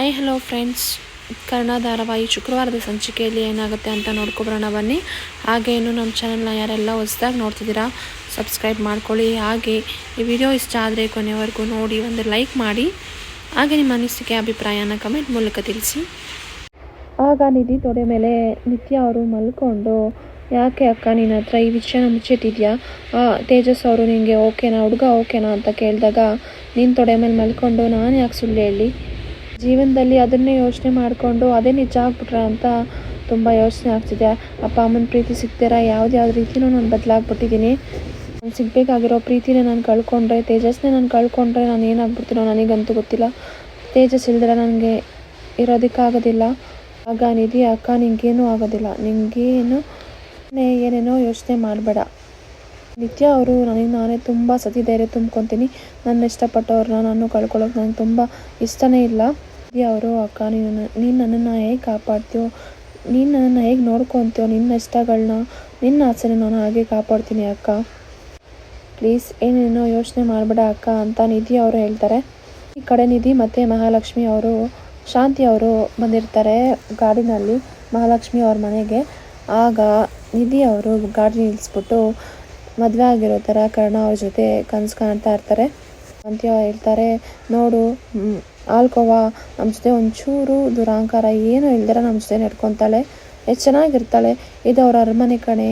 I hello friends Kannada ಧಾರಾವಾಹಿ ಶುಕ್ರವಾರದ ಸಂಚಿಕೆಯಲ್ಲಿ ಏನಾಗುತ್ತೆ ಅಂತ ನೋಡ್ಕೊಬರೋಣ ಬನ್ನಿ. ಹಾಗೆ ಇನ್ನು ನಮ್ಮ ಚಾನಲ್ನ ಯಾರೆಲ್ಲ ಹೊಸದಾಗಿ ನೋಡ್ತಿದ್ದೀರಾ ಸಬ್ಸ್ಕ್ರೈಬ್ ಮಾಡ್ಕೊಳ್ಳಿ. ಹಾಗೆ ಈ ವಿಡಿಯೋ ಇಷ್ಟ ಆದರೆ ಕೊನೆವರೆಗೂ ನೋಡಿ, ಒಂದು ಲೈಕ್ ಮಾಡಿ. ಹಾಗೆ ನಿಮ್ಮ ಅನಿಸಿಕೆ, ಅಭಿಪ್ರಾಯನ ಕಮೆಂಟ್ ಮೂಲಕ ತಿಳಿಸಿ. ಆಗ ನಿಧಿ ತೊಡೆ ಮೇಲೆ ನಿತ್ಯ ಅವರು ಮಲ್ಕೊಂಡು, ಯಾಕೆ ಅಕ್ಕ, ನಿನ್ನ ಹತ್ರ ಈ ವಿಷಯನ ಮುಚ್ಚಿಟ್ಟಿದ್ಯಾ? ತೇಜಸ್ ಅವರು ನಿನಗೆ ಓಕೆನಾ, ಹುಡುಗ ಓಕೆನಾ? ಅಂತ ಕೇಳಿದಾಗ ನಿನ್ನ ತೊಡೆ ಮೇಲೆ ಮಲ್ಕೊಂಡು ನಾನು ಯಾಕೆ ಸುಳ್ಳು ಹೇಳಿ? ಜೀವನದಲ್ಲಿ ಅದನ್ನೇ ಯೋಚನೆ ಮಾಡಿಕೊಂಡು ಅದೇ ನಿಜ ಆಗ್ಬಿಟ್ರೆ ಅಂತ ತುಂಬ ಯೋಚನೆ ಆಗ್ತಿದೆ. ಅಪ್ಪ, ಅಮ್ಮನ ಪ್ರೀತಿ ಸಿಗ್ತೀರ? ಯಾವ್ದು ಯಾವ್ದು ನಾನು ಬದಲಾಗ್ಬಿಟ್ಟಿದ್ದೀನಿ ನಾನು ಸಿಗಬೇಕಾಗಿರೋ ಪ್ರೀತಿನೇ ನಾನು ಕಳ್ಕೊಂಡ್ರೆ ತೇಜಸ್ನೇ ನಾನು ಕಳ್ಕೊಂಡ್ರೆ ನಾನು ಏನಾಗ್ಬಿಡ್ತೀನೋ ನನಗಂತೂ ಗೊತ್ತಿಲ್ಲ. ತೇಜಸ್ ಇಲ್ದಿರ ನನಗೆ ಇರೋದಕ್ಕಾಗೋದಿಲ್ಲ. ಆಗ ನಿಧಿ, ಅಕ್ಕ, ನಿಂಗೇನೂ ಆಗೋದಿಲ್ಲ. ನಿಂಗೇನು ಏನೇನೋ ಯೋಚನೆ ಮಾಡಬೇಡ. ನಿತ್ಯ ಅವರು ನನಗೆ, ನಾನೇ ತುಂಬ ಸತಿ ಧೈರ್ಯ ತುಂಬ್ಕೊತೀನಿ. ನನ್ನ ಇಷ್ಟಪಟ್ಟವ್ರನ್ನ ನಾನು ಕಳ್ಕೊಳ್ಳೋಕೆ ನನಗೆ ತುಂಬ ಇಷ್ಟನೇ ಇಲ್ಲ. ನಿತ್ಯ ಅವರು, ಅಕ್ಕ, ನೀನು ನೀನು ನನ್ನನ್ನು ಹೇಗೆ ಕಾಪಾಡ್ತೀಯೋ, ನೀನು ನನ್ನನ್ನು ಹೇಗೆ ನೋಡ್ಕೊತೀಯೋ, ನಿನ್ನ ಇಷ್ಟಗಳನ್ನ ನಿನ್ನ ಆಸೆನ ನಾನು ಹಾಗೆ ಕಾಪಾಡ್ತೀನಿ, ಅಕ್ಕ. ಪ್ಲೀಸ್, ಏನೇನೋ ಯೋಚನೆ ಮಾಡಬೇಡ, ಅಕ್ಕ, ಅಂತ ನಿಧಿ ಅವರು ಹೇಳ್ತಾರೆ. ಈ ಕಡೆ ನಿಧಿ ಮತ್ತು ಮಹಾಲಕ್ಷ್ಮಿ ಅವರು, ಶಾಂತಿ ಅವರು ಬಂದಿರ್ತಾರೆ ಗಾಡಿನಲ್ಲಿ, ಮಹಾಲಕ್ಷ್ಮಿ ಅವ್ರ ಮನೆಗೆ. ಆಗ ನಿಧಿ ಅವರು ಗಾಡಿ ನಿಲ್ಲಿಸ್ಬಿಟ್ಟು ಮದುವೆ ಆಗಿರೋ ಥರ ಕರ್ಣ ಅವ್ರ ಜೊತೆ ಕನಸು ಕಾಣ್ತಾ ಇರ್ತಾರೆ. ಅವ್ರು ಹೇಳ್ತಾರೆ, ನೋಡು ಆಲ್ಕೋವ ನಮ್ಮ ಜೊತೆ ಒಂಚೂರು ದುರಾಂಕಾರ, ಏನೂ ಇಲ್ದಿರ ನಮ್ಮ ಜೊತೆ ನಡ್ಕೊತಾಳೆ. ಎಷ್ಟು ಚೆನ್ನಾಗಿರ್ತಾಳೆ. ಇದು ಅವ್ರ ಅರಮನೆ ಕಣೆ.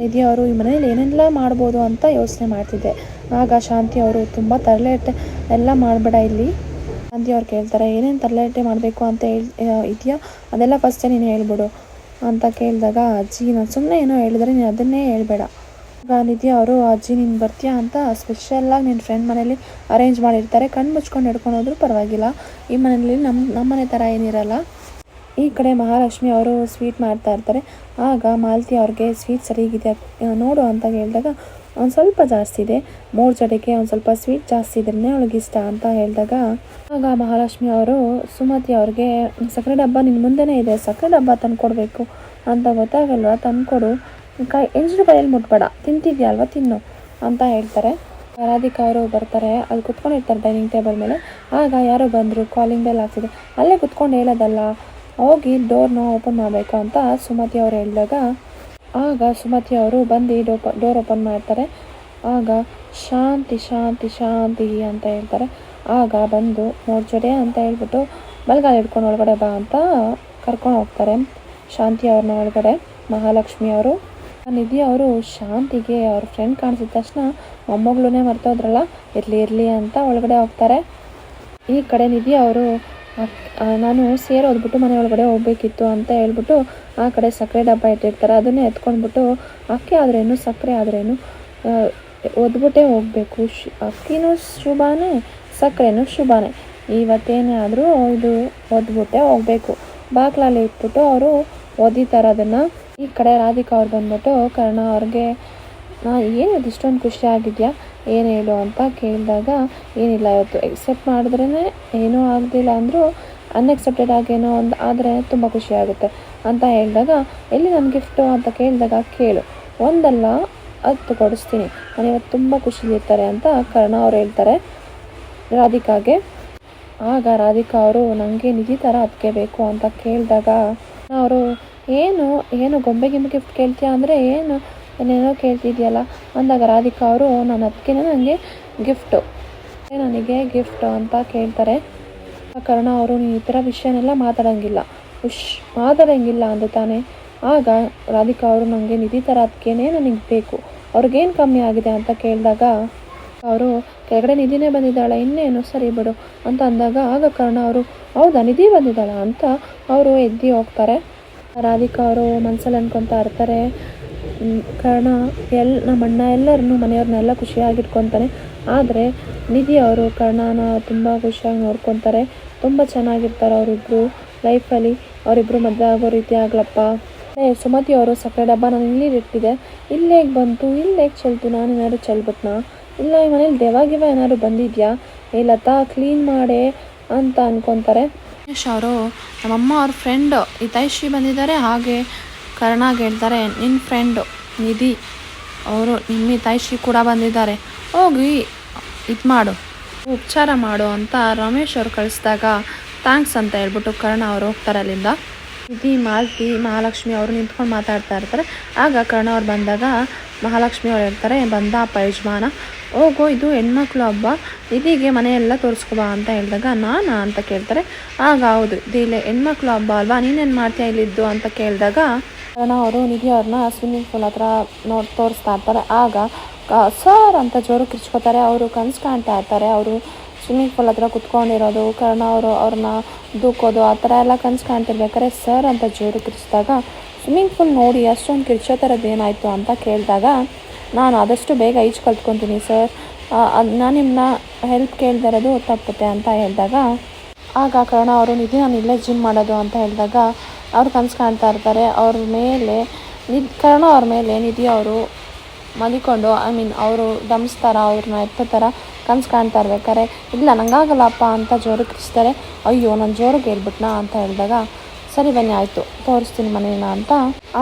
ನಿಧಿ ಅವರು ಈ ಮನೇಲಿ ಏನೆಲ್ಲ ಮಾಡ್ಬೋದು ಅಂತ ಯೋಚನೆ ಮಾಡ್ತಿದ್ದೆ. ಆಗ ಶಾಂತಿ ಅವರು ತುಂಬ ತರಲೇಟೆ ಎಲ್ಲ ಮಾಡಬೇಡ ಇಲ್ಲಿ. ಶಾಂತಿ ಅವ್ರು ಕೇಳ್ತಾರೆ, ಏನೇನು ತರಲೇಟೆ ಮಾಡಬೇಕು ಅಂತ ಹೇಳಿ ಇದೆಯಾ? ಅದೆಲ್ಲ ಫಸ್ಟೇ ನೀನು ಹೇಳ್ಬಿಡು. ಅಂತ ಕೇಳಿದಾಗ, ಅಜ್ಜಿ, ನಾನು ಸುಮ್ಮನೆ ಏನೋ ಹೇಳಿದ್ರೆ ನೀನು ಅದನ್ನೇ ಹೇಳ್ಬೇಡ. ನಿಧಿ ಅವರು ಅಜ್ಜಿ ನೀನು ಬರ್ತೀಯಾ ಅಂತ ಸ್ಪೆಷಲಾಗಿ ನಿನ್ನ ಫ್ರೆಂಡ್ ಮನೇಲಿ ಅರೇಂಜ್ ಮಾಡಿರ್ತಾರೆ. ಕಣ್ಣು ಮುಚ್ಕೊಂಡು ಹಿಡ್ಕೊಂಡು ಹೋದ್ರೂ ಪರವಾಗಿಲ್ಲ. ಈ ಮನೇಲಿ ನಮ್ಮ ನಮ್ಮ ಮನೆ ಥರ ಏನಿರಲ್ಲ. ಈ ಕಡೆ ಮಹಾಲಕ್ಷ್ಮಿ ಅವರು ಸ್ವೀಟ್ ಮಾಡ್ತಾ ಇರ್ತಾರೆ. ಆಗ ಮಾಲತಿ ಅವ್ರಿಗೆ ಸ್ವೀಟ್ ಸರಿಯಾಗಿದೆ ನೋಡು ಅಂತ ಹೇಳಿದಾಗ, ಒಂದು ಸ್ವಲ್ಪ ಜಾಸ್ತಿ ಇದೆ. ಮೂರು ಜಡೆಗೆ ಒಂದು ಸ್ವಲ್ಪ ಸ್ವೀಟ್ ಜಾಸ್ತಿ ಇದ್ರೇ ಅವಳಿಗೆ ಇಷ್ಟ ಅಂತ ಹೇಳಿದಾಗ, ಆಗ ಮಹಾಲಕ್ಷ್ಮಿ ಅವರು, ಸುಮತಿ ಅವ್ರಿಗೆ, ಸಕ್ಕರೆ ಡಬ್ಬ ನಿನ್ನ ಮುಂದೆನೇ ಇದೆ. ಸಕ್ಕರೆ ಡಬ್ಬ ತಂದ್ಕೊಡ್ಬೇಕು. ಅಂತ ಗೊತ್ತಾಗಲ್ವಾ? ತಂದ್ಕೊಡು. ಕೈ ಎಂಜ್ರು ಕೈಯಲ್ಲಿ ಮುಟ್ಬೇಡ. ತಿಂತಿದ್ಯಾ ಅಲ್ವಾ ತಿನ್ನು ಅಂತ ಹೇಳ್ತಾರೆ. ರಾಧಿಕಾ ಅವರು ಬರ್ತಾರೆ, ಅಲ್ಲಿ ಕುತ್ಕೊಂಡಿರ್ತಾರೆ ಡೈನಿಂಗ್ ಟೇಬಲ್ ಮೇಲೆ. ಆಗ ಯಾರೋ ಬಂದರು ಕಾಲಿಂಗ್ ಬೆಲ್ ಹಾಕ್ಸಿದೆ ಅಲ್ಲೇ ಕುತ್ಕೊಂಡು ಹೇಳೋದಲ್ಲ, ಹೋಗಿ ಡೋರ್ನ ಓಪನ್ ಮಾಡಬೇಕು ಅಂತ ಸುಮತಿ ಅವರು ಹೇಳಿದಾಗ, ಆಗ ಸುಮತಿ ಅವರು ಬಂದು ಡೋಪ ಡೋರ್ ಓಪನ್ ಮಾಡ್ತಾರೆ. ಆಗ ಶಾಂತಿ ಶಾಂತಿ ಶಾಂತಿ ಅಂತ ಹೇಳ್ತಾರೆ. ಆಗ ಬಂದು ನೋಡ್ಜೊಡೆ ಅಂತ ಹೇಳ್ಬಿಟ್ಟು ಮಲ್ಗಾಲ್ ಹಿಡ್ಕೊಂಡು ಒಳಗಡೆ ಬಾ ಅಂತ ಕರ್ಕೊಂಡು ಹೋಗ್ತಾರೆ ಶಾಂತಿ ಅವ್ರನ್ನ ಒಳಗಡೆ. ಮಹಾಲಕ್ಷ್ಮಿ ಅವರು ನಿಧಿ ಅವರು ಶಾಂತಿಗೆ ಅವ್ರ ಫ್ರೆಂಡ್ ಕಾಣಿಸಿದ ತಕ್ಷಣ ಮೊಮ್ಮಗಳನ್ನೇ ಮರ್ತೋದ್ರಲ್ಲ? ಇರಲಿ ಇರಲಿ ಅಂತ ಒಳಗಡೆ ಹೋಗ್ತಾರೆ. ಈ ಕಡೆ ನಿಧಿ ಅವರು ನಾನು ಸೇರೋದ್ಬಿಟ್ಟು ಮನೆ ಒಳಗಡೆ ಹೋಗ್ಬೇಕಿತ್ತು ಅಂತ ಹೇಳ್ಬಿಟ್ಟು ಆ ಕಡೆ ಸಕ್ಕರೆ ಡಬ್ಬ ಇಟ್ಟಿರ್ತಾರೆ ಅದನ್ನೇ ಎತ್ಕೊಂಡ್ಬಿಟ್ಟು, ಅಕ್ಕಿ ಆದ್ರೇನು? ಸಕ್ಕರೆ ಆದ್ರೇನು? ಒದ್ಬಿಟ್ಟೇ ಹೋಗಬೇಕು. ಶು, ಅಕ್ಕಿನೂ ಶುಭಾನೇ, ಸಕ್ಕರೆನೂ ಶುಭಾನೇ. ಇವತ್ತೇನೇ ಆದರೂ ಇದು ಒದ್ಬಿಟ್ಟೆ ಹೋಗಬೇಕು. ಬಾಗ್ಲಲ್ಲಿ ಇಟ್ಬಿಟ್ಟು ಅವರು ಓದಿತಾರೆ ಅದನ್ನು. ಈ ಕಡೆ ರಾಧಿಕಾ ಅವ್ರು ಬಂದ್ಬಿಟ್ಟು, ಕರ್ಣ ಅವ್ರಿಗೆ ಏನು ಇಷ್ಟೊಂದು ಖುಷಿ ಆಗಿದೆಯಾ? ಏನು ಹೇಳು? ಅಂತ ಕೇಳಿದಾಗ, ಏನಿಲ್ಲ ಇವತ್ತು ಎಕ್ಸೆಪ್ಟ್ ಮಾಡಿದ್ರೇ ಏನೂ ಆಗಲಿಲ್ಲ ಅಂದರೂ ಅನ್ಎಕ್ಸೆಪ್ಟೆಡ್ ಆಗೇನೋ ಒಂದು ಆದರೆ ತುಂಬ ಖುಷಿಯಾಗುತ್ತೆ ಅಂತ ಹೇಳಿದಾಗ, ಎಲ್ಲಿ ನನ್ನ ಗಿಫ್ಟು ಅಂತ ಕೇಳಿದಾಗ ಕೇಳು. ಒಂದಲ್ಲ, ಹತ್ತು ಕೊಡಿಸ್ತೀನಿ. ನಾನು ಇವತ್ತು ತುಂಬ ಖುಷಿಲಿರ್ತಾರೆ ಅಂತ ಕರ್ಣ ಅವ್ರು ಹೇಳ್ತಾರೆ ರಾಧಿಕಾಗೆ. ಆಗ ರಾಧಿಕಾ ಅವರು ನನಗೆ ನಿಧಿ ಥರ ಅದಕ್ಕೆ ಬೇಕು ಅಂತ ಕೇಳಿದಾಗ ಅವರು ಏನು ಏನು ಗೊಂಬೆ ಗಿಂಬೆ ಗಿಫ್ಟ್ ಕೇಳ್ತೀಯಾ ಅಂದರೆ ಏನು? ಏನೇನೋ ಕೇಳ್ತಿದ್ಯಲ್ಲ, ಅಂದಾಗ ರಾಧಿಕಾ ಅವರು ನನ್ನ ಅದಕ್ಕೆ ನನಗೆ ಗಿಫ್ಟು ನನಗೆ ಗಿಫ್ಟು ಅಂತ ಕೇಳ್ತಾರೆ. ಕಾರಣ ಅವರು ಈ ಥರ ವಿಷಯನೆಲ್ಲ ಮಾತಾಡೋಂಗಿಲ್ಲ. ಉಶ್, ಮಾತಾಡೋಂಗಿಲ್ಲ ಅಂದು ತಾನೆ. ಆಗ ರಾಧಿಕಾ ಅವರು ನನಗೆ ನಿಧಿ ಥರ ಅದಕ್ಕೇನೆ ನನಗೆ ಬೇಕು. ಅವ್ರಿಗೇನು ಕಮ್ಮಿ ಆಗಿದೆ ಅಂತ ಕೇಳಿದಾಗ ಅವರು, ಕೆಳಗಡೆ ನಿಧಿನೇ ಬಂದಿದ್ದಾಳೆ, ಇನ್ನೇನು? ಸರಿ ಬಿಡು, ಅಂತ ಅಂದಾಗ ಆಗ ಕಾರಣ ಅವರು, ಹೌದಾ, ನಿಧಿ ಬಂದಿದ್ದಾಳ? ಅಂತ ಅವರು ಎದ್ದು ಹೋಗ್ತಾರೆ. ರಾಧಿಕಾ ಅವರು ಮನಸ್ಸಲ್ಲಿ ಅನ್ಕೊತಾ ಇರ್ತಾರೆ. ಕಾರಣ ಎಲ್, ನಮ್ಮ ಅಣ್ಣ ಎಲ್ಲರನ್ನೂ ಮನೆಯವ್ರನ್ನೆಲ್ಲ ಖುಷಿಯಾಗಿಟ್ಕೊತಾನೆ. ಆದರೆ ನಿಧಿ ಅವರು ಕರ್ಣನ ತುಂಬ ಖುಷಿಯಾಗಿ ನೋಡ್ಕೊತಾರೆ. ತುಂಬ ಚೆನ್ನಾಗಿರ್ತಾರೆ ಅವರಿಬ್ಬರು ಲೈಫಲ್ಲಿ ಅವರಿಬ್ಬರು ಮದುವೆ ಆಗೋ ರೀತಿ ಆಗ್ಲಪ್ಪ. ಏ ಸುಮತಿ ಅವರು ಸಕ್ಕರೆ ಡಬ್ಬ ನಾನು ಇಲ್ಲಿ ಇಟ್ಟಿದೆ. ಇಲ್ಲೇ ಬಂತು? ಇಲ್ಲೇ ಚೆಲ್ತು? ನಾನು ಏನಾದ್ರು ಚೆಲ್ಬಿಟ್ನಾ? ಇಲ್ಲ, ಈ ಮನೇಲಿ ದೆವಾಗಿವ ಏನಾದ್ರು ಬಂದಿದ್ಯಾ? ಏ ಲತಾ ಕ್ಲೀನ್ ಮಾಡೇ ಅಂತ ಅನ್ಕೊತಾರೆ. ಗಣೇಶ್ ಅವರು ನಮ್ಮಮ್ಮ ಅವ್ರ ಫ್ರೆಂಡು ಹಿತೈಷಿ ಬಂದಿದ್ದಾರೆ, ಹಾಗೆ ಕರ್ಣಾಗೆ ಹೇಳ್ತಾರೆ ನಿನ್ನ ಫ್ರೆಂಡು ನಿಧಿ ಅವರು ನಿಮ್ಮ ಹಿತೈಷಿ ಕೂಡ ಬಂದಿದ್ದಾರೆ. ಹೋಗಿ ಇದು ಮಾಡು, ಉಪಚಾರ ಮಾಡು ಅಂತ ರಮೇಶ್ ಅವ್ರು ಕಳಿಸಿದಾಗ ಥ್ಯಾಂಕ್ಸ್ ಅಂತ ಹೇಳ್ಬಿಟ್ಟು ಕರ್ಣ ಅವರು ಹೋಗ್ತಾರೆ ಅಲ್ಲಿಂದ. ನಿಧಿ, ಮಾಲತಿ, ಮಹಾಲಕ್ಷ್ಮಿ ಅವರು ನಿಂತ್ಕೊಂಡು ಮಾತಾಡ್ತಾ ಇರ್ತಾರೆ. ಆಗ ಕರ್ಣ ಅವ್ರು ಬಂದಾಗ ಮಹಾಲಕ್ಷ್ಮಿ ಅವ್ರು ಹೇಳ್ತಾರೆ ಬಂದಪ್ಪ ಯಜಮಾನ, ಹೋಗೋ, ಇದು ಹೆಣ್ಮಕ್ಳು ಹಬ್ಬ, ಇದೀಗೆ ಮನೆಯೆಲ್ಲ ತೋರಿಸ್ಕೊಬಾ ಅಂತ ಹೇಳಿದಾಗ ನಾನಾ ಅಂತ ಕೇಳ್ತಾರೆ. ಆಗ ಹೌದು ದಿಲೆ ಹೆಣ್ಮಕ್ಳು ಹಬ್ಬ ಅಲ್ವಾ, ನೀನೇನು ಮಾಡ್ತೀಯ ಇಲ್ಲಿದ್ದು? ಅಂತ ಕೇಳಿದಾಗ ಕರ್ಣ ಅವರು ನಿಧಿ ಅವ್ರನ್ನ ಸ್ವಿಮ್ಮಿಂಗ್ ಪೂಲ್ ಹತ್ರ ನೋಡಿ, ತೋರಿಸ್ತಾ ಇರ್ತಾರೆ. ಆಗ ಸರ್ ಅಂತ ಜೋರು ಕಿರ್ಚ್ಕೋತಾರೆ. ಅವರು ಕನ್ಸು ಕಾಣ್ತಾ ಇರ್ತಾರೆ. ಅವರು ಸ್ವಿಮ್ಮಿಂಗ್ ಪೂಲ್ ಹತ್ರ ಕುತ್ಕೊಂಡಿರೋದು, ಕರ್ಣ ಅವರು ಅವ್ರನ್ನ ದೂಕೋದು ಆ ಥರ ಎಲ್ಲ ಕನ್ಸು ಕಾಣ್ತಿರ್ಬೇಕಾದ್ರೆ ಸರ್ ಅಂತ ಜೋರು ಕಿರ್ಚಿದಾಗ ಸ್ವಿಮ್ಮಿಂಗ್ ಪೂಲ್ ನೋಡಿ ಅಷ್ಟೊಂದು ಕಿರ್ಚೋ ಥರದ್ದು ಏನಾಯಿತು ಅಂತ ಕೇಳಿದಾಗ ನಾನು ಆದಷ್ಟು ಬೇಗ ಈಜು ಕಲ್ತ್ಕೊತೀನಿ ಸರ್. ನಾನು ನಿಮ್ಮನ್ನ ಹೆಲ್ಪ್ ಕೇಳ್ತಾ ಇರೋದು ತಪ್ಪುತ್ತೆ ಅಂತ ಹೇಳಿದಾಗ, ಆಗ ಕರ್ಣ ಅವರು ನಿಧಿ ನಾನು ಇಲ್ಲೇ ಜಿಮ್ ಮಾಡೋದು ಅಂತ ಹೇಳಿದಾಗ ಅವ್ರು ಕನ್ಸು ಕಾಣ್ತಾ ಇರ್ತಾರೆ. ಅವ್ರ ಮೇಲೆ ನಿಧಿ ಕರ್ಣ ಅವ್ರ ಮೇಲೆ ನಿಧಿ ಅವರು ಮಲಿಕೊಂಡು, ಐ ಮೀನ್ ಅವರು ಧಮ್ಸ್ತಾರ ಅವ್ರನ್ನ ಎತ್ತೋ ಥರ ಕನ್ಸು ಕಾಣ್ತಾ ಇರ್ಬೇಕಾರೆ ಇಲ್ಲ ನಂಗಾಗಲ್ಲಪ್ಪ ಅಂತ ಜೋರು ಕಿರಿಸ್ತಾರೆ ಅಯ್ಯೋ, ನಾನು ಜೋರು ಹೇಳ್ಬಿಟ್ನಾ ಅಂತ ಹೇಳಿದಾಗ ಸರಿ ಬನ್ನಿ, ಆಯಿತು. ತೋರಿಸ್ತೀನಿ ಮನೇನ ಅಂತ.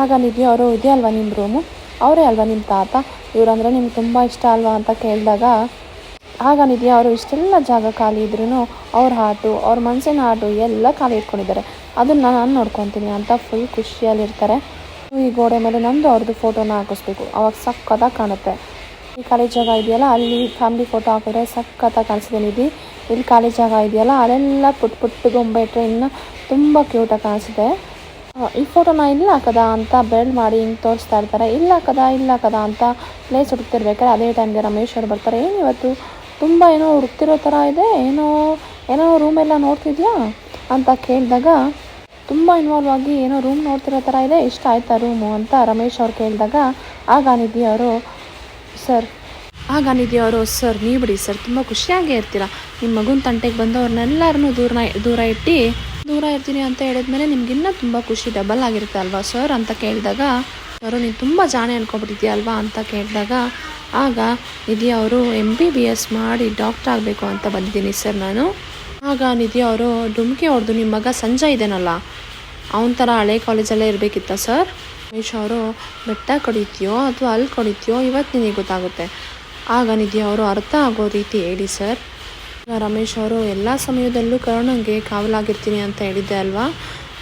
ಆಗ ನಿಧಿ ಅವರು ಇದೆ ಅಲ್ವಾ ನಿಮ್ಮ ರೂಮು ಅವರೇ ಅಲ್ವಾ ನಿಮ್ಮ ತಾತ? ಇವರಂದ್ರೆ ನಿಮ್ಗೆ ತುಂಬ ಇಷ್ಟ ಅಲ್ವಾ? ಅಂತ ಕೇಳಿದಾಗ, ಆಗ ನಿಧಿ ಅವರು, ಇಷ್ಟೆಲ್ಲ ಜಾಗ ಖಾಲಿ ಇದ್ರೂ ಅವ್ರ ಹಾಟು ಅವ್ರ ಮನಸ್ಸಿನ ಹಾಟು ಎಲ್ಲ ಖಾಲಿ ಇಟ್ಕೊಂಡಿದ್ದಾರೆ. ಅದನ್ನು ನಾನು ನೋಡ್ಕೊತೀನಿ ಅಂತ ಫುಲ್ ಖುಷಿಯಲ್ಲಿರ್ತಾರೆ ಈ ಗೋಡೆ ಮೇಲೆ ನಂದು ಅವ್ರದ್ದು ಫೋಟೋನ ಹಾಕಿಸ್ಬೇಕು. ಅವಾಗ ಸಕ್ಕತ್ತಾಗಿ ಕಾಣುತ್ತೆ. ಈ ಖಾಲಿ ಜಾಗ ಇದೆಯಲ್ಲ? ಅಲ್ಲಿ ಫ್ಯಾಮಿಲಿ ಫೋಟೋ ಹಾಕಿದ್ರೆ ಸಕ್ಕತ್ತಾಗಿ ಕಾಣಿಸಿದೆ ನಿಧಿ. ಇಲ್ಲಿ ಖಾಲಿ ಜಾಗ ಇದೆಯಲ್ಲ? ಅಲ್ಲೆಲ್ಲ ಪುಟ್ ಪುಟ್ಟ ಗೊಂಬೆ ಇಟ್ಟರೆ ಇನ್ನು ತುಂಬ ಕ್ಯೂಟಾಗಿ ಕಾಣಿಸಿದೆ. ಈ ಫೋಟೋನ ಇಲ್ಲ ಹಾಕದ ಅಂತ ಬೆಲ್ಡ್ ಮಾಡಿ ಹಿಂಗೆ ತೋರಿಸ್ತಾ ಇರ್ತಾರೆ. ಇಲ್ಲ ಹಾಕದ ಇಲ್ಲ ಹಾಕದ ಅಂತ ಪ್ಲೇಸ್ ಹುಡುಕ್ತಿರ್ಬೇಕಾದ್ರೆ ಅದೇ ಟೈಮ್ಗೆ ರಮೇಶ್ ಅವ್ರು ಬರ್ತಾರೆ. ಏನು ಇವತ್ತು? ತುಂಬ ಏನೋ ಹುಡುಕ್ತಿರೋ ಥರ ಇದೆ. ಏನೋ ಏನೋ ರೂಮೆಲ್ಲ ನೋಡ್ತಿದ್ಯಾ ಅಂತ ಕೇಳಿದಾಗ ತುಂಬ ಇನ್ವಾಲ್ವ್ ಆಗಿ ಏನೋ ರೂಮ್ ನೋಡ್ತಿರೋ ಥರ ಇದೆ. ಇಷ್ಟ ಆಯ್ತಾ ರೂಮು ಅಂತ ರಮೇಶ್ ಅವ್ರು ಕೇಳಿದಾಗ, ಆಗ ಅವರು? ಸರ್, ಆಗ ಅವರು? ಸರ್, ನೀವು ಬಿಡಿ ಸರ್. ತುಂಬ ಖುಷಿಯಾಗೇ ಇರ್ತೀರ. ನಿಮ್ಮ ಮಗುನ ತಂಟೆಗೆ ಬಂದವ್ರನ್ನೆಲ್ಲರನ್ನೂ ದೂರ ದೂರ ಇಟ್ಟು ದೂರ ಇರ್ತೀನಿ ಅಂತ ಹೇಳಿದ್ಮೇಲೆ ನಿಮ್ಗಿನ್ನೂ ತುಂಬ ಖುಷಿ ಡಬಲ್ ಆಗಿರುತ್ತೆ ಅಲ್ವಾ? ಸರ್ ಅಂತ ಕೇಳಿದಾಗ ಸರ್ ನೀನು ತುಂಬ ಜಾಣೆ ಅಲ್ವಾ? ಅಂತ ಕೇಳಿದಾಗ, ಆಗ ನಿಧಿ ಅವರು ಎಂ ಬಿ ಬಿ ಎಸ್ ಮಾಡಿ ಡಾಕ್ಟರ್ ಆಗಬೇಕು ಅಂತ ಬಂದಿದ್ದೀನಿ ಸರ್ ನಾನು. ಆಗ ನಿಧಿ ಅವರು ಡುಮ್ಕಿ ಹೊಡೆದು ನಿಮ್ಮ ಮಗ ಸಂಜಯ್ ಇದೇನಲ್ಲ? ಅವನ ಥರ ಹಳೆ ಕಾಲೇಜಲ್ಲೇ ಇರಬೇಕಿತ್ತ ಸರ್ ಮಹೇಶ್ ಅವರು ಬೆಟ್ಟ ಕಡಿತೀಯೋ ಅಥವಾ ಅಲ್ಲಿ ಕಡಿತೀಯೋ ಇವತ್ತು ನಿನಗೆ ಗೊತ್ತಾಗುತ್ತೆ. ಆಗ ನಿಧಿ ಅವರು ಅರ್ಥ ಆಗೋ ರೀತಿ ಹೇಳಿ ಸರ್ ರಮೇಶ್ ಅವರು ಎಲ್ಲ ಸಮಯದಲ್ಲೂ ಕರುಣಂಗೆ ಕಾವಲಾಗಿರ್ತೀನಿ ಅಂತ ಹೇಳಿದ್ದೆ ಅಲ್ವಾ?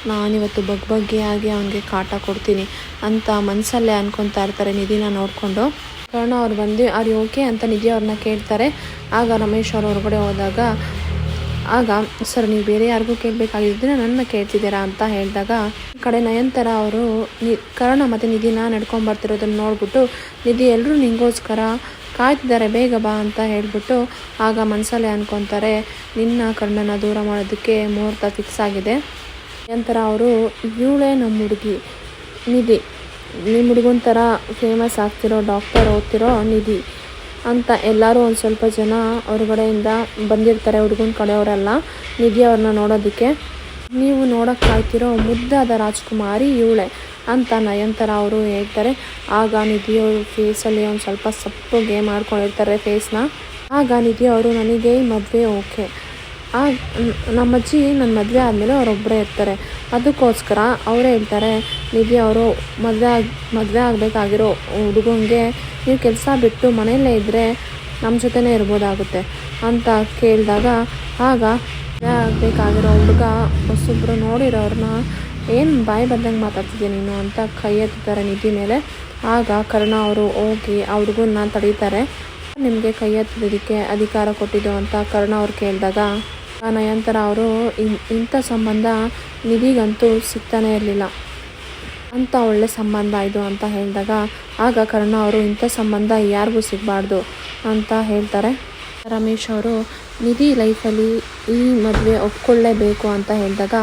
ನಾನಿವತ್ತು ಬಗ್ಗೆಯಾಗಿ ಅವನಿಗೆ ಕಾಟ ಕೊಡ್ತೀನಿ ಅಂತ ಮನಸ್ಸಲ್ಲೇ ಅನ್ಕೊತಾ ಇರ್ತಾರೆ ನಿಧಿನ ನೋಡಿಕೊಂಡು. ಕರುಣ ಅವ್ರು ಬಂದು ಅವ್ರು ಓಕೆ ಅಂತ ನಿಧಿ ಅವ್ರನ್ನ ಕೇಳ್ತಾರೆ. ಆಗ ರಮೇಶ್ ಅವರು ಹೊರಗಡೆ ಹೋದಾಗ, ಆಗ, ಸರ್, ನೀವು ಬೇರೆ ಯಾರಿಗೂ ಕೇಳಬೇಕಾಗಿದ್ದರೆ ನನ್ನ ಕೇಳ್ತಿದ್ದೀರಾ ಅಂತ ಹೇಳಿದಾಗ, ಈ ಕಡೆ ನಯಂತರ ಅವರು, ನಿ, ಕರ್ಣ ಮತ್ತು ನಿಧಿನ ನಡ್ಕೊಂಡು ನೋಡಿಬಿಟ್ಟು ನೋಡ್ಬಿಟ್ಟು, ನಿಧಿ ಎಲ್ಲರೂ ನಿಂಗೋಸ್ಕರ ಕಾಯ್ತಿದ್ದಾರೆ, ಬೇಗ ಬಾ ಅಂತ ಹೇಳಿಬಿಟ್ಟು ಆಗ ಮನಸಲ್ಲೇ ಅಂದ್ಕೊತಾರೆ ನಿನ್ನ ಕಣ್ಣನ್ನು ದೂರ ಮಾಡೋದಕ್ಕೆ ಮುಹೂರ್ತ ಫಿಕ್ಸ್ ಆಗಿದೆ. ನಂತರ ಅವರು, ಇವಳೇ ನಮ್ಮ ಹುಡುಗಿ, ನಿಧಿ. ನಿಮ್ಮ ಹುಡುಗನ ಥರ ಫೇಮಸ್ ಆಗ್ತಿರೋ ಡಾಕ್ಟರ್ ಓದ್ತಿರೋ ನಿಧಿ ಅಂತ ಎಲ್ಲರೂ ಒಂದು ಸ್ವಲ್ಪ ಜನ ಹೊರಗಡೆಯಿಂದ ಬಂದಿರ್ತಾರೆ, ಹುಡುಗನ ಕಡೆಯವರೆಲ್ಲ, ನಿಧಿ ಅವ್ರನ್ನ ನೋಡೋದಕ್ಕೆ. ನೀವು ನೋಡೋಕ್ಕಾಯ್ತಿರೋ ಮುದ್ದಾದ ರಾಜ್ಕುಮಾರಿ ಇವಳೆ. ಅಂತ ನಯನ್ತರ ಅವರು ಹೇಳ್ತಾರೆ. ಆಗ ನಿಧಿ ಅವರು ಫೇಸಲ್ಲಿ ಒಂದು ಸ್ವಲ್ಪ ಸಪ್ಪಗೆ ಮಾಡ್ಕೊಂಡಿರ್ತಾರೆ ಫೇಸ್ನ ಆಗ ನಿಧಿ ಅವರು, ನನಗೆ ಮದುವೆ ಓಕೆ ಆ ನಮ್ಮಜ್ಜಿ ನನ್ನ ಮದುವೆ ಆದಮೇಲೆ ಅವರೊಬ್ಬರೇ ಇರ್ತಾರೆ. ಅದಕ್ಕೋಸ್ಕರ ಅವರೇ ಹೇಳ್ತಾರೆ, ನಿಧಿ ಅವರು, ಮದುವೆ ಆಗಿ, ಮದುವೆ ಆಗಬೇಕಾಗಿರೋ ಹುಡುಗಂಗೆ ನೀವು ಕೆಲಸ ಬಿಟ್ಟು ಮನೆಯಲ್ಲೇ ಇದ್ದರೆ ನಮ್ಮ ಜೊತೆನೇ ಇರ್ಬೋದಾಗುತ್ತೆ. ಅಂತ ಕೇಳಿದಾಗ, ಆಗ ಮದುವೆ ಆಗಬೇಕಾಗಿರೋ ಹುಡುಗ ಹೊಸೊಬ್ಬರು ನೋಡಿರೋರನ್ನ ಏನು ಬಾಯಿ ಬಂದಂಗೆ ಮಾತಾಡ್ತಿದ್ದೆ ನೀನು ಅಂತ ಕೈ ಎತ್ತಿದ್ದಾರೆ ನಿಧಿ ಮೇಲೆ. ಆಗ ಕರ್ಣ ಅವರು ಹೋಗಿ ಆ ನಾನು ತಡೀತಾರೆ. ನಿಮಗೆ ಕೈ ಎತ್ತಿದ್ದಕ್ಕೆ ಅಧಿಕಾರ ಕೊಟ್ಟಿದ್ದು ಅಂತ ಕರ್ಣ ಅವ್ರು ಕೇಳಿದಾಗ ನಯಂತರ ಅವರು ಇಂಥ ಸಂಬಂಧ ನಿಧಿಗಂತೂ ಸಿಗ್ತಾನೇ ಇರಲಿಲ್ಲ. ಅಂತ ಒಳ್ಳೆ ಸಂಬಂಧ ಇದು ಅಂತ ಹೇಳಿದಾಗ, ಆಗ ಕರ್ಣ ಅವರು, ಇಂಥ ಸಂಬಂಧ ಯಾರಿಗೂ ಸಿಗಬಾರ್ದು ಅಂತ ಹೇಳ್ತಾರೆ. ರಮೇಶ್ ಅವರು, ನಿಧಿ ಲೈಫಲ್ಲಿ ಈ ಮದುವೆ ಒಪ್ಕೊಳ್ಳೇಬೇಕು ಅಂತ ಹೇಳಿದಾಗ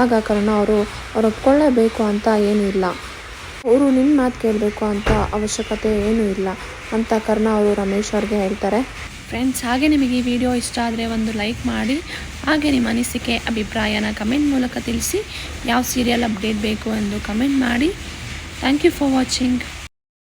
ಆಗ ಕರ್ಣ ಅವರು, ಅವ್ರು ಒಪ್ಕೊಳ್ಳೇಬೇಕು ಅಂತ ಏನೂ ಇಲ್ಲ. ಅವರು ನಿಮ್ಮ ಮಾತು ಕೇಳಬೇಕು ಅಂತ ಅವಶ್ಯಕತೆ ಏನೂ ಇಲ್ಲ ಅಂತ ಕರ್ಣ ಅವರು ರಮೇಶ್ ಅವ್ರಿಗೆ ಹೇಳ್ತಾರೆ. ಫ್ರೆಂಡ್ಸ್, ಹಾಗೆ ನಿಮಗೆ ಈ ವಿಡಿಯೋ ಇಷ್ಟ ಆದರೆ ಒಂದು ಲೈಕ್ ಮಾಡಿ. ಹಾಗೆ ನಿಮ್ಮ ಅನಿಸಿಕೆ, ಅಭಿಪ್ರಾಯನ ಕಮೆಂಟ್ ಮೂಲಕ ತಿಳಿಸಿ. ಯಾವ ಸೀರಿಯಲ್ ಅಪ್ಡೇಟ್ ಬೇಕು ಎಂದು ಕಮೆಂಟ್ ಮಾಡಿ. Thank you for watching.